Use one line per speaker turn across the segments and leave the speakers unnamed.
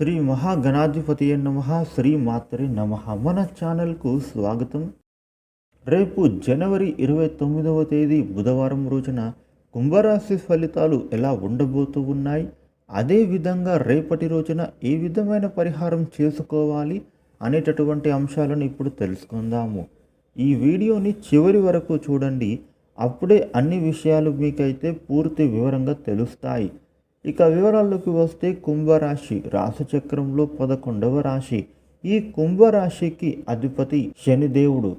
శ్రీ మహాగణాధిపతి నమ శ్రీ మాత్రే నమ. మన ఛానల్కు స్వాగతం. రేపు జనవరి ఇరవై తొమ్మిదవ తేదీ బుధవారం రోజున కుంభరాశి ఫలితాలు ఎలా ఉండబోతూ ఉన్నాయి? అదేవిధంగా రేపటి రోజున ఏ విధమైన పరిహారం చేసుకోవాలి అనేటటువంటి అంశాలను ఇప్పుడు తెలుసుకుందాము. ఈ వీడియోని చివరి వరకు చూడండి. అప్పుడే అన్ని విషయాలు మీకైతే పూర్తి వివరంగా తెలుస్తాయి. ఇక వివరాల్లోకి వస్తే కుంభరాశి రాశిచక్రంలో పదకొండవ రాశి. ఈ కుంభరాశికి అధిపతి శనిదేవుడు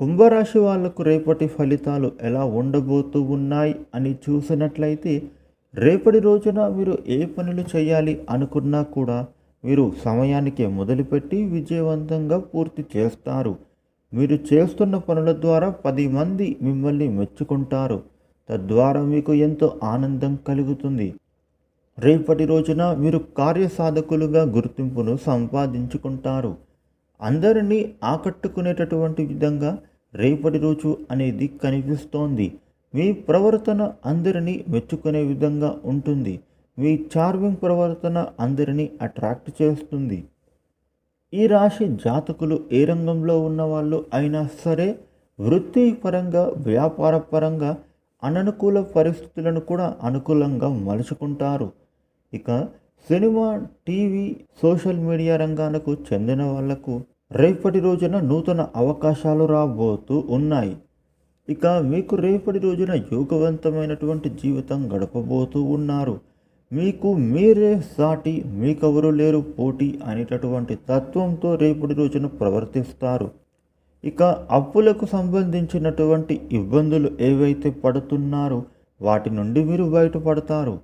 కుంభరాశి వాళ్ళకు రేపటి ఫలితాలు ఎలా ఉండబోతూ ఉన్నాయి అని చూసినట్లయితే రేపటి రోజున మీరు ఏ పనులు చేయాలి అనుకున్నా కూడా మీరు సమయానికే మొదలుపెట్టి విజయవంతంగా పూర్తి చేస్తారు. మీరు చేస్తున్న పనుల ద్వారా పది మంది మిమ్మల్ని మెచ్చుకుంటారు. తద్వారా మీకు ఎంతో ఆనందం కలుగుతుంది. రేపటి రోజున మీరు కార్యసాధకులుగా గుర్తింపును సంపాదించుకుంటారు. అందరినీ ఆకట్టుకునేటటువంటి విధంగా రేపటి రోజు అనేది కనిపిస్తోంది. మీ ప్రవర్తన అందరినీ మెచ్చుకునే విధంగా ఉంటుంది. మీ చార్మింగ్ ప్రవర్తన అందరినీ అట్రాక్ట్ చేస్తుంది. ఈ రాశి జాతకులు ఏ రంగంలో ఉన్నవాళ్ళు అయినా సరే వృత్తిపరంగా వ్యాపార పరంగా అననుకూల పరిస్థితులను కూడా అనుకూలంగా మలుచుకుంటారు. ఇక సినిమా టీవీ సోషల్ మీడియా రంగాలకు చెందిన వాళ్ళకు రేపటి రోజున నూతన అవకాశాలు రాబోతూ ఉన్నాయి. ఇక మీకు రేపటి రోజున యోగవంతమైనటువంటి జీవితం గడపబోతూ ఉన్నారు. మీకు మీరే సాటి మీకెవరు లేరు పోటీ అనేటటువంటి తత్వంతో రేపటి రోజున ప్రవర్తిస్తారు. ఇక అప్పులకు సంబంధించినటువంటి ఇబ్బందులు ఏవైతే పడుతున్నారో వాటి నుండి మీరు బయటపడతారు.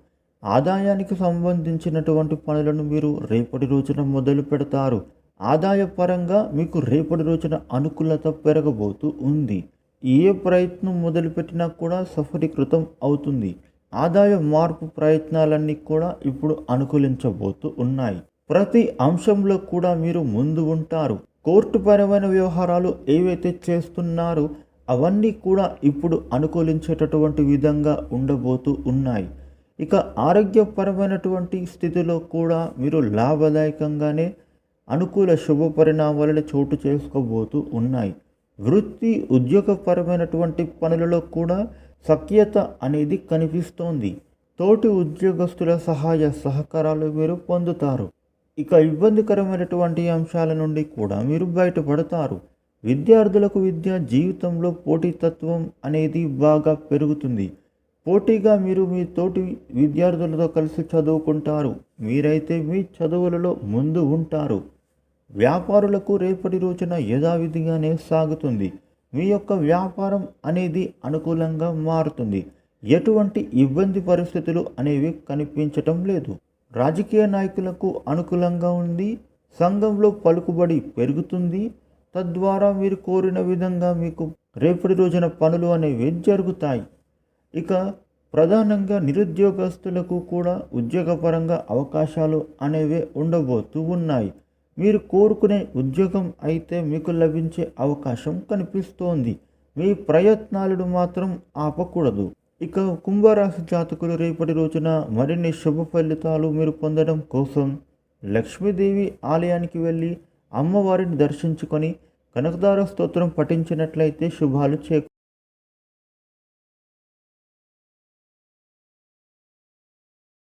ఆదాయానికి సంబంధించినటువంటి పనులను మీరు రేపటి రోజున మొదలు పెడతారు. ఆదాయపరంగా మీకు రేపటి రోజున అనుకూలత పెరగబోతూ ఉంది. ఏ ప్రయత్నం మొదలుపెట్టినా కూడా సఫలీకృతం అవుతుంది. ఆదాయ మార్పు ప్రయత్నాలన్నీ కూడా ఇప్పుడు అనుకూలించబోతూ ఉన్నాయి. ప్రతి అంశంలో కూడా మీరు ముందు ఉంటారు. కోర్టు పరమైన వ్యవహారాలు ఏవైతే చేస్తున్నారో అవన్నీ కూడా ఇప్పుడు అనుకూలించేటటువంటి విధంగా ఉండబోతూ ఉన్నాయి. ఇక ఆరోగ్యపరమైనటువంటి స్థితిలో కూడా మీరు లాభదాయకంగానే అనుకూల శుభ పరిణామాలను చోటు చేసుకోబోతూ ఉన్నాయి. వృత్తి ఉద్యోగపరమైనటువంటి పనులలో కూడా సఖ్యత అనేది కనిపిస్తోంది. తోటి ఉద్యోగస్తుల సహాయ సహకారాలు మీరు పొందుతారు. ఇక ఇబ్బందికరమైనటువంటి అంశాల నుండి కూడా మీరు బయటపడతారు. విద్యార్థులకు విద్య జీవితంలో పోటీతత్వం అనేది బాగా పెరుగుతుంది. పోటీగా మీరు మీ తోటి విద్యార్థులతో కలిసి చదువుకుంటారు. మీరైతే మీ చదువులలో ముందు ఉంటారు. వ్యాపారులకు రేపటి రోజున యథావిధిగానే సాగుతుంది. మీ యొక్క వ్యాపారం అనేది అనుకూలంగా మారుతుంది. ఎటువంటి ఇబ్బంది పరిస్థితులు అనేవి కనిపించటం లేదు. రాజకీయ నాయకులకు అనుకూలంగా ఉంది. సంఘంలో పలుకుబడి పెరుగుతుంది. తద్వారా మీరు కోరిన విధంగా మీకు రేపటి రోజున పనులు అనేవి జరుగుతాయి. ఇక ప్రధానంగా నిరుద్యోగస్తులకు కూడా ఉద్యోగపరంగా అవకాశాలు అనేవి ఉండబోతూ ఉన్నాయి. మీరు కోరుకునే ఉద్యోగం అయితే మీకు లభించే అవకాశం కనిపిస్తోంది. మీ ప్రయత్నాలను మాత్రం ఆపకూడదు. ఇక కుంభరాశి జాతకులు రేపటి రోజున మరిన్ని శుభ ఫలితాలు మీరు పొందడం కోసం లక్ష్మీదేవి ఆలయానికి వెళ్ళి అమ్మవారిని దర్శించుకొని కనకదార స్తోత్రం పఠించినట్లయితే శుభాలు చేకూరు